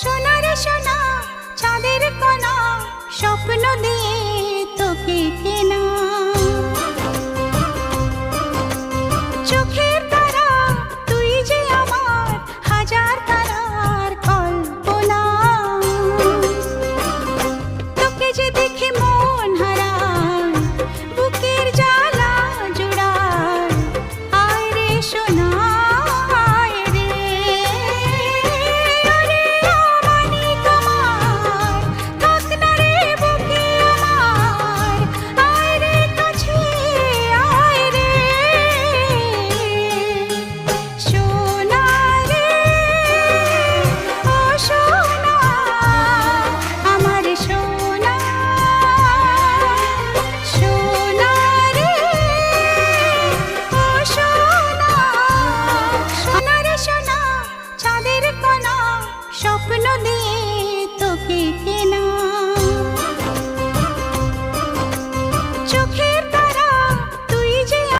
সোনার সোনা চাঁদের কণা স্বপ্ন দিয়ে তোকে কেনা। স্বপ্ন দিয়ে তোকে কেনা। চোখে